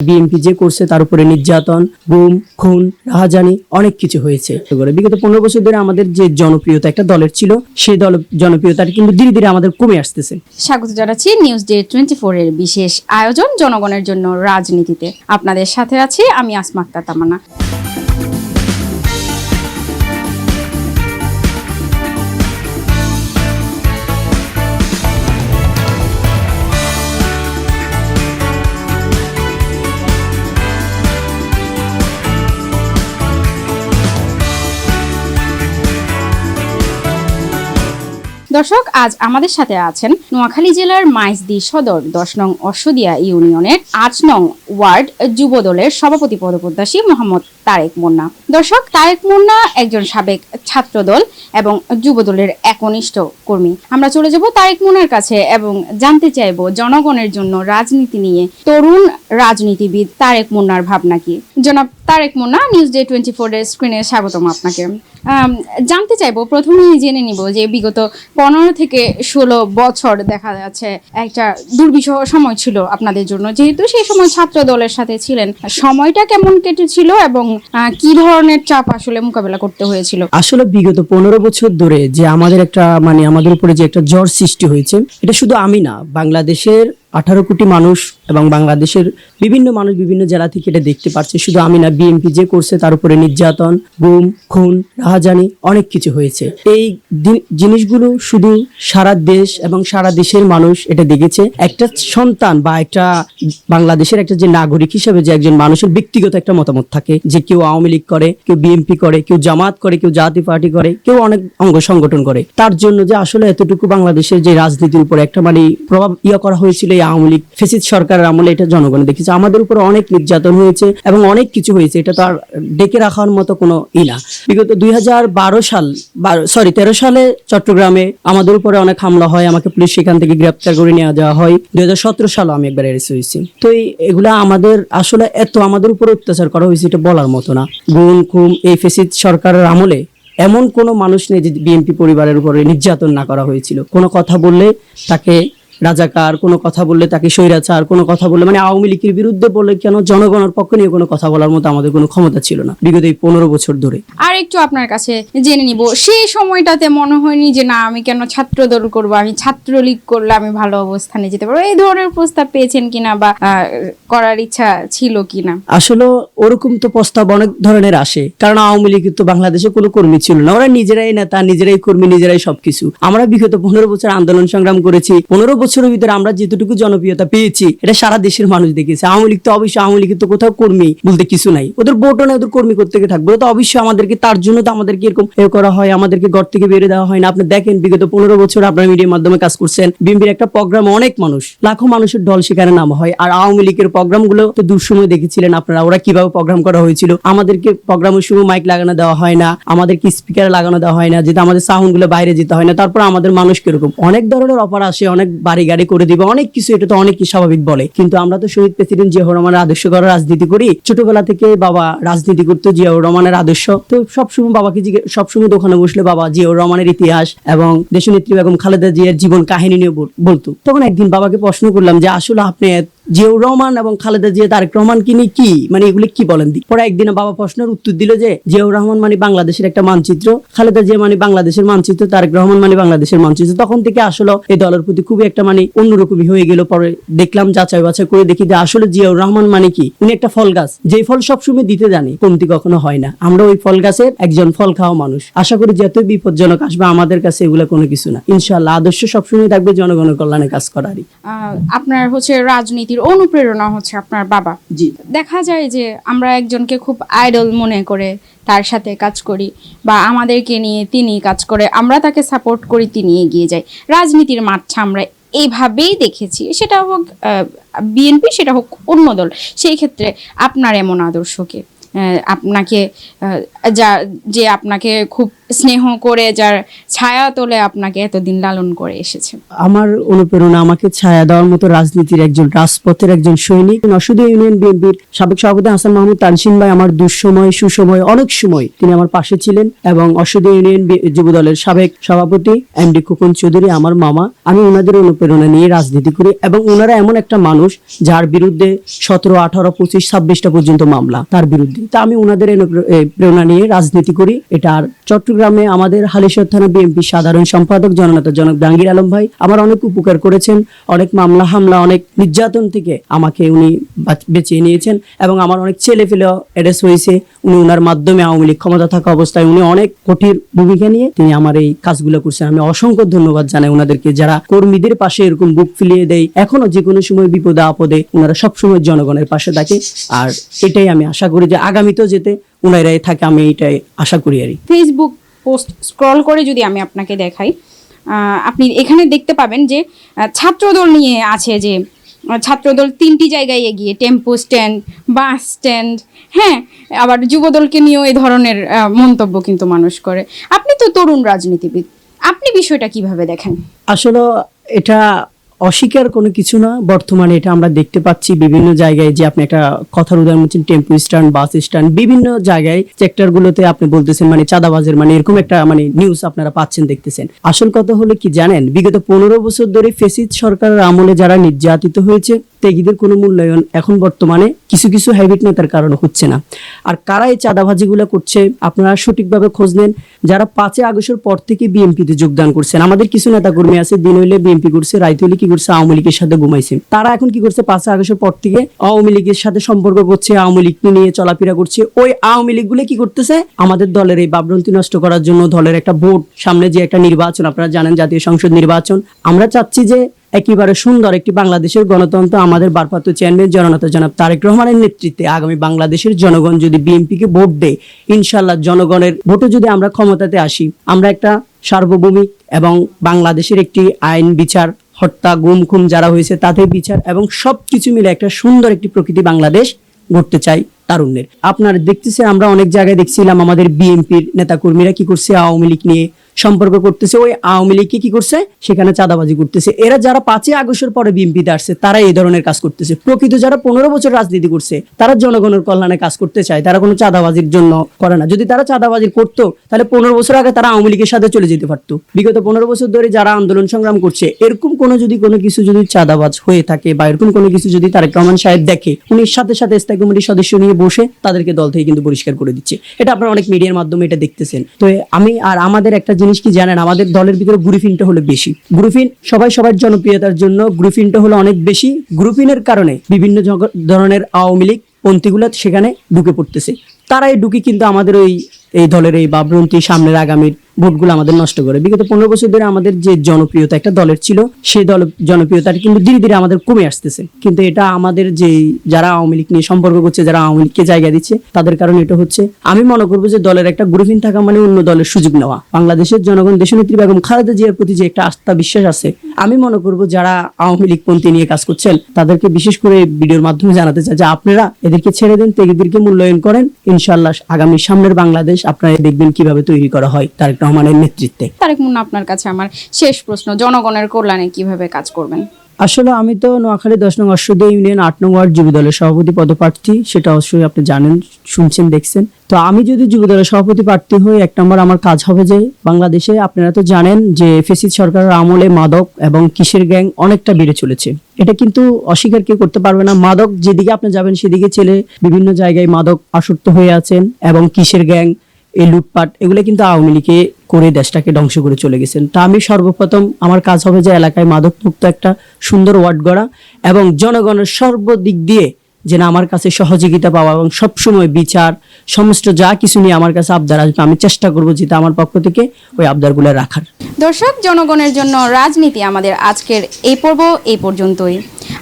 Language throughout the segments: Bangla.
বিএনপি যে করছে, তার উপরে নির্যাতন, গুম, খুন, রাহাজানি অনেক কিছু হয়েছে। বিগত পনেরো বছর ধরে আমাদের যে জনপ্রিয়তা একটা দলের ছিল, সেই দল জনপ্রিয়তাটা কিন্তু ধীরে ধীরে আমাদের কমে আসতেছে। স্বাগত জানাচ্ছি নিউজ ডে টোয়েন্টি এর বিশেষ আয়োজন জনগণের জন্য রাজনীতিতে। আপনাদের সাথে আছি আমি আসমা আক্তার দর্শক, আজ আমাদের সাথে আছেন নোয়াখালী জেলার মাইজদি সদর, দশ নং অশ্বদিয়া ইউনিয়নের আট নং ওয়ার্ড যুব দলের সভাপতি পদপ্রত্যাশী মোহাম্মদ তারেক মুন্না। দর্শক, তারেক মুন্না একজন সাবেক ছাত্রদল এবং যুব দলের একনিষ্ঠ কর্মী। আমরা চলে যাব তারেক মুন্নার কাছে এবং জানতে চাইব জনগণের জন্য রাজনীতি নিয়ে। তরুণ রাজনীতিবিদ তারেক মুন্নার ভাবনা কি? জনাব Tareq Munna news day twenty four এর স্ক্রিনে স্বাগতম আপনাকে। জানতে চাইব, প্রথমেই জেনে নিব যে বিগত পনেরো থেকে ষোলো বছর দেখা যাচ্ছে একটা দুর্বিষহ সময় ছিল আপনাদের জন্য। যেহেতু সেই সময় ছাত্র দলের সাথে ছিলেন, সময়টা কেমন কেটেছিল এবং কি ধরনের চাপ আসলে মোকাবেলা করতে হয়েছিল? আসলে বিগত পনেরো বছর ধরে যে আমাদের একটা মানে আমাদের উপরে যে একটা জ্বর সৃষ্টি হয়েছে, এটা শুধু আমি না, বাংলাদেশের আঠারো কোটি মানুষ এবং বাংলাদেশের বিভিন্ন মানুষ বিভিন্ন জেলা থেকে এটা দেখতে পাচ্ছে শুধু আমি না বিএনপি যে করছে তার উপরে নির্যাতন, গুম, খুন, রাহাজানি অনেক কিছু হয়েছে। এই জিনিসগুলো শুধু সারা দেশ এবং সারা দেশের মানুষ এটা দেখেছে। একটা সন্তান বা একটা বাংলাদেশের একটা যে নাগরিক হিসেবে যে একজন মানুষের ব্যক্তিগত একটা মতামত থাকে যে কেউ আওয়ামী লীগ করে, কেউ বিএনপি করে, কেউ জামাত করে, কেউ জাতীয় পার্টি করে, কেউ অনেক অঙ্গ সংগঠন করে। তার জন্য যে আসলে এতটুকু বাংলাদেশের যে রাজনীতির উপর একটা মানে প্রভাব ইয়া করা হয়েছিল এই আওয়ামী লীগ ফেসিদ সরকারের আমলে এটা জনগণ দেখেছে। আমাদের উপর অনেক নির্যাতন হয়েছে এবং অনেক কিছু হয়েছে, এটা তো আর ডেকে রাখার মতো কোনো ই না। বিগত দুই সাল সরি তেরো সালে চট্টগ্রামে আমাদের উপরে অনেক হামলা হয়, আমাকে পুলিশ সেখান থেকে গ্রেপ্তার করে নিয়ে যাওয়া হয়। দুই হাজার সতেরো সালে আমি একবার এরেস্ট হয়েছি। তো এগুলা আমাদের আসলে এত আমাদের উপর অত্যাচার করা হয়েছে, এটা বলার মতো না। গুণ খুম এই ফেসিদ সরকারের আমলে এমন কোনো মানুষ নেই যে বিএনপি পরিবারের উপরে নির্যাতন না করা হয়েছিল। কোনো কথা বললে তাকে রাজাকার কোনো কথা বললে তাকে স্বৈরাচার কোনো কথা বললে মানে আওয়ামী লীগের বিরুদ্ধে বলে কেন জনগণের পক্ষে নিয়ে কোনো কথা বলার মতো আমাদের কোনো ক্ষমতা ছিল না বিগত এই পনেরো বছর ধরে। আর একটু আপনার কাছে জেনে নিব সেই সময়টাতে মনে হয়নি যে না আমি কেন ছাত্র দল করব আমি ছাত্রলীগ করলে আমি ভালো অবস্থানে যেতে পারব? এই ধরনের প্রস্তাব পেয়েছেন কিনা বা করার ইচ্ছা ছিল কিনা? আসলে ওরকম তো প্রস্তাব অনেক ধরনের আসে কারণ আওয়ামী লীগের তো বাংলাদেশে কোনো কর্মী ছিল না ওরা নিজেরাই নেতা নিজেরাই কর্মী নিজেরাই সবকিছু। আমরা বিগত পনেরো বছর আন্দোলন সংগ্রাম করেছি পনেরো বছরের ভিতরে আমরা যেটুকু জনপ্রিয়তা পেয়েছি, এটা সারা দেশের মানুষ দেখেছে। আওয়ামী লীগ তো অবশ্যই, আওয়ামী লীগের তো কোথাও কর্মী বলতে কিছু নাই। ওদের ভোটও নেই, ওদের কর্মী করতে থাকবে? তো অবশ্যই আমাদেরকে, তার জন্য তো আমাদেরকে এরকম এ করা হয়, আমাদেরকে ঘর থেকে বেরিয়ে দেওয়া হয় না। আপনি দেখেন, বিগত পনেরো বছর আপনার মিডিয়ার মাধ্যমে কাজ করছেন। বিএনপির একটা প্রোগ্রাম অনেক মানুষ, লাখো মানুষের দল সেখানে নাম হয়। আর আওয়ামী লীগের প্রোগ্রামগুলো তো দুঃসময় দেখেছিলেন আপনারা, ওরা কীভাবে প্রোগ্রাম করা হয়েছিল? আমাদেরকে প্রোগ্রামের সময় মাইক লাগানো দেওয়া হয় না, আমাদেরকে স্পিকার লাগানো দেওয়া হয় না যেটা আমাদের সাউন্ডগুলো বাইরে যেতে হয় না, তারপর আমাদের মানুষ কীরকম? অনেক ধরনের অফার আসে, অনেক বাড়ি গাড়ি করে দিবে, অনেক কিছু, এটা তো অনেকই স্বাভাবিক বলে। কিন্তু আমরা তো শহীদ প্রেসিডেন্ট জিয়াউর রহমানের আদর্শ করার রাজনীতি করি। ছোটবেলা থেকে বাবা রাজনীতি করতো জিয়াউর রহমানের আদর্শ। তো সবসময় বাবাকে জিজ্ঞেস সবসময় দোকানে বসলে বাবা জিয়াউর রহমানের ইতিহাস এবং দেশনেত্রী বেগম খালেদা জিয়ার জীবন কাহিনী নিয়ে বল- বলতো। তখন একদিন বাবাকে প্রশ্ন করলাম যে, আসলে আপনি জিয়াউর রহমান এবং খালেদা জিয়া, তারেক রহমান কি নিয়ে কি? মানে এগুলি কি বলেন পরে একদিন বাবা প্রশ্নের উত্তর দিল যে, জিয়াউর রহমান মানে বাংলাদেশের একটা মানচিত্র, খালেদা জিয়া মানে বাংলাদেশের মানচিত্র, তারেক রহমান মানে বাংলাদেশের মানচিত্র। তখন থেকে আসলে এই দলের প্রতি খুবই একটা মানে অন্যরকমই হয়ে গেল। পরে দেখলাম, যাচাই বাছাই করে দেখি যে আসলে জিয়াউর রহমান মানে কি? উনি একটা ফল গাছ। যে ফল সবসময় দিতে জানে, কমতি কখনো হয় না। আমরা ওই ফল গাছের একজন ফল খাওয়া মানুষ। আশা করি যতই বিপজ্জনক আসবে, আমাদের কাছে এগুলো কোনো কিছু না। ইনশাল্লাহ আদর্শ সবসময় থাকবে জনগণের কল্যাণে কাজ করারই। আপনার হচ্ছে রাজনীতির অনুপ্রেরণা হচ্ছে আপনার বাবা। জি। দেখা যায় যে আমরা একজনকে খুব আইডল মনে করে তার সাথে কাজ করি বা আমাদেরকে নিয়ে তিনি কাজ করে আমরা তাকে সাপোর্ট করি তিনি এগিয়ে যাই রাজনীতির মাঠটা আমরা এইভাবেই দেখেছি। সেটা হোক বিএনপি সেটা হোক অন্য দল। সেই ক্ষেত্রে আপনার এমন আদর্শকে আপনাকে যা, যে আপনাকে খুব স্নেহ করে, যার ছায়া তোলে আপনাকে এতদিন লালন করে এসেছে। আমার অনুপ্রেরণা, আমাকে ছায়া দেওয়ার মতো রাজনীতির একজন, রাজপথের একজন সৈনিক নসুদী ইউনিয়ন বিএনপির সাবেক সভাপতি হাসান মাহমুদ তানসিন ভাই আমার দুঃসময়, সুসময়, অনেক সময় তিনি আমার পাশে ছিলেন এবং অসুদী ইউনিয়ন বি- যুব দলের সাবেক সভাপতি এম ডি খোকন চৌধুরী, আমার মামা। আমি ওনাদের অনুপ্রেরণা নিয়ে রাজনীতি করি এবং ওনারা এমন একটা মানুষ যার বিরুদ্ধে সতেরো, আঠারো, পঁচিশ, ছাব্বিশটা পর্যন্ত মামলা, তার বিরুদ্ধে। তা আমি ওনাদের প্রেরণা নিয়ে রাজনীতি করি। এটা আর চট্টগ্রামে আমাদের হালিশহর থানা বিএনপি সাধারণ সম্পাদক জননেতা জনক জাহাঙ্গীর আলম ভাই আমার অনেক উপকার করেছেন, অনেক মামলা হামলা, অনেক নির্যাতন থেকে আমাকে উনি বাঁচ- বেঁচিয়ে নিয়েছেন এবং আমার অনেক ছেলে ফেলে অ্যারেস্ট হয়েছে। উনি ওনার মাধ্যমে আওয়ামী লীগ ক্ষমতা থাকা অবস্থায় উনি অনেক কঠিন ভূমিকা নিয়ে তিনি আমার এই কাজগুলো করছেন। আমি অসংখ্য ধন্যবাদ জানাই ওনাদেরকে যারা কর্মীদের পাশে এরকম বুক ফিলিয়ে দেয়। এখনও যে কোনো সময় বিপদে আপদে ওনারা সবসময় জনগণের পাশে থাকে। আর এটাই আমি আশা করি যে আগামীতেও যেতে ওনারাই থাকে আমি এটাই আশা করি আর। ফেসবুক পোস্ট স্ক্রল করে যদি আমি আপনাকে দেখাই আপনি এখানে দেখতে পাবেন যে ছাত্রদল নিয়ে আছে যে ছাত্রদল তিনটি জায়গায় এগিয়ে টেম্পো স্ট্যান্ড বাস স্ট্যান্ড হ্যাঁ আবার যুবদলকে নিয়েও এই ধরনের মন্তব্য কিন্তু মানুষ করে আপনি তো তরুণ রাজনীতিবিদ আপনি বিষয়টা কীভাবে দেখেন আসলে এটা অস্বীকার কোনো কিছু না। বর্তমানে এটা আমরা দেখতে পাচ্ছি বিভিন্ন জায়গায় যে আপনি একটা কথার উদাহরণ হচ্ছেন টেম্পু স্ট্যান্ড, বাস স্ট্যান্ড, বিভিন্ন জায়গায় সেক্টর গুলোতে আপনি বলতেছেন মানে চাঁদাবাজের মানে এরকম একটা মানে নিউজ আপনারা পাচ্ছেন, দেখতেছেন। আসল কথা হলো কি জানেন, বিগত পনেরো বছর ধরে ফেসিদ সরকারের আমলে যারা নির্যাতিত হয়েছে তেগিদের কোনো মূল্যায়ন এখন বর্তমানে কিছু কিছু হ্যাবিট নেতার কারণে হচ্ছে না। আর কারা এই চাঁদাবাজিগুলো করছে, আপনারা সঠিকভাবে খোঁজ নেন। যারা পাঁচই আগস্টের পর থেকে বিএনপিতে যোগদান করছেন, আমাদের কিছু নেতাকর্মী আছে, দিন হইলে বিএনপি করছে, রাইত কি করছে, আওয়ামী লীগের সাথে ঘুমাইছে। তারা এখন কি করছে, পাঁচই আগস্টের পর থেকে আওয়ামী লীগের সাথে সম্পর্ক করছে, আওয়ামী লীগ নিয়ে চলাফেরা করছে। ওই আওয়ামী লীগগুলো কি করতেছে? আমাদের দলের এই বাবরন্তি নষ্ট করার জন্য দলের একটা ভোট সামনে যে একটা নির্বাচন, আপনারা জানেন জাতীয় সংসদ নির্বাচন। আমরা চাচ্ছি যে একেবারে সুন্দর একটি বাংলাদেশের গণতন্ত্র আমাদের ভারপ্রাপ্ত চেয়ারম্যান জননেতা জনাব তারেক রহমানের নেতৃত্বে আগামী বাংলাদেশের জনগণ যদি বিএনপিকে ভোট দেয় ইনশাল্লাহ জনগণের ভোটে যদি আমরা ক্ষমতাতে আসি, আমরা একটা সার্বভৌমিক এবং বাংলাদেশের একটি আইন বিচার হত্যা গুম খুম যারা হয়েছে তাদের বিচার এবং সবকিছু মিলে একটা সুন্দর একটি প্রকৃতি বাংলাদেশ গড়তে চাই তারুণ্যের। আপনার দেখতেছে আমরা অনেক জায়গায় দেখছিলাম আমাদের বিএনপির নেতাকর্মীরা কি করছে আওয়ামী লীগ নিয়ে সম্পর্ক করতেছে, ওই আওয়ামী লীগকে কি করছে? সেখানে চাঁদাবাজি করতেছে। এরা যারা পাঁচই আগস্টের পরে বিএনপিতে আসছে, তারা এই ধরনের কাজ করতেছে। প্রকৃত যারা পনেরো বছর রাজনীতি করছে, তারা জনগণের কল্যাণে কাজ করতে চায়, তারা কোনো চাঁদাবাজির জন্য করে না। যদি তারা চাঁদাবাজি করতো, তাহলে পনেরো বছর আগে তারা আওয়ামী লীগের সাথে চলে যেতে পারতো। বিগত পনেরো বছর ধরে যারা আন্দোলন সংগ্রাম করছে, এরকম কোনো যদি কোনো কিছু যদি চাঁদাবাজ হয়ে থাকে বা এরকম কোনো কিছু যদি তারেক রহমান সাহেব দেখে, উনি সাথে সাথে স্থায়ী কমিটির সদস্য নিয়ে বসে তাদেরকে দল থেকে কিন্তু পরিষ্কার করে দিচ্ছে। এটা আপনারা অনেক মিডিয়ার মাধ্যমে এটা দেখতেছেন। তো আমি আর আমাদের একটা কি জানেন? আমাদের দলের ভিতরে গ্রুফিনটা হলো বেশি। গ্রুফিন সবাই সবার জনপ্রিয়তার জন্য গ্রুফিনটা হলো অনেক বেশি। গ্রুফিনের কারণে বিভিন্ন ধরনের আওয়ামী লীগ পন্থীগুলো সেখানে ঢুকে পড়তেছে। তারাই ঢুকে কিন্তু আমাদের ওই এই দলের এই বাবরন্তি সামনের আগামীর ভোটগুলো আমাদের নষ্ট করে। বিগত পনেরো বছর ধরে আমাদের যে জনপ্রিয়তা একটা দলের ছিল, সেই দল জনপ্রিয়তাটা কিন্তু ধীরে ধীরে আমাদের কমে আসতেছে। কিন্তু এটা আমাদের যে যারা আওয়ামী লীগ নিয়ে সম্পর্ক করছে, যারা আওয়ামী লীগকে জায়গা দিচ্ছে, তাদের কারণে এটা হচ্ছে। আমি মনে করব যে দলের একটা গ্রুপিং থাকা মানে অন্য দলের সুযোগ নেওয়া। বাংলাদেশের জনগণ দেশনেত্রী বেগম খালেদা জিয়ার প্রতি যে একটা আস্থা বিশ্বাস আছে আমি মনে করব যারা আওয়ামী লীগপন্থী নিয়ে কাজ করছেন, তাদেরকে বিশেষ করে ভিডিওর মাধ্যমে জানাতে চাই যে আপনারা এদেরকে ছেড়ে দেন, এদেরকে মূল্যায়ন করেন। ইনশাল্লাহ আগামী সামনের বাংলাদেশ আপনারা দেখবেন কীভাবে তৈরি করা হয় তারেক রহমানের নেতৃত্বে। তারেক মুন্না, আপনার কাছে আমার শেষ প্রশ্ন, জনগণের কল্যাণে কীভাবে কাজ করবেন? আসলে আমি তো নোয়াখালী দশ নং অশ্বদী ইউনিয়ন আট নং ওয়ার্ড যুব দলের সভাপতি পদপ্রার্থী, সেটা অবশ্যই আপনি জানেন, শুনছেন, দেখছেন। তো আমি যদি যুব দলের সভাপতি প্রার্থী হই, এক নম্বর আমার কাজ হবে যে বাংলাদেশে আপনারা তো জানেন যে ফেসিদ সরকারের আমলে মাদক এবং কিসের গ্যাং অনেকটা বেড়ে চলেছে। এটা কিন্তু অস্বীকার কেউ করতে পারবে না। মাদক যেদিকে আপনি যাবেন, সেদিকে ছেলে বিভিন্ন জায়গায় মাদক আসক্ত হয়ে আছেন এবং কিসের গ্যাং এই লুটপাট, এগুলো কিন্তু আওয়ামী লীগে করে দেশটাকে ধ্বংস করে চলে গেছেন। তা আমি সর্বপ্রথম আমার কাজ হবে যে এলাকায় মাদক মুক্ত একটা সুন্দর ওয়ার্ড গড়া এবং জনগণের সর্বদিক দিয়ে যেন আমার কাছে সহযোগিতা পাওয়া এবং সবসময় বিচার, সমস্ত যা কিছু নিয়ে আমার কাছে আবদার আসবে, আমি চেষ্টা করব যেটা আমার পক্ষ থেকে ওই আবদারগুলো রাখার। দর্শক, জনগণের জন্য রাজনীতি আমাদের আজকের এই পর্ব এই পর্যন্তই।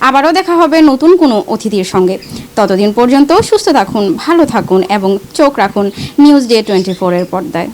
আবারও দেখা হবে নতুন কোনো অতিথির সঙ্গে। ততদিন পর্যন্ত সুস্থ থাকুন, ভালো থাকুন এবং চোখ রাখুন নিউজ ডে টোয়েন্টি ফোরের পর্দায়।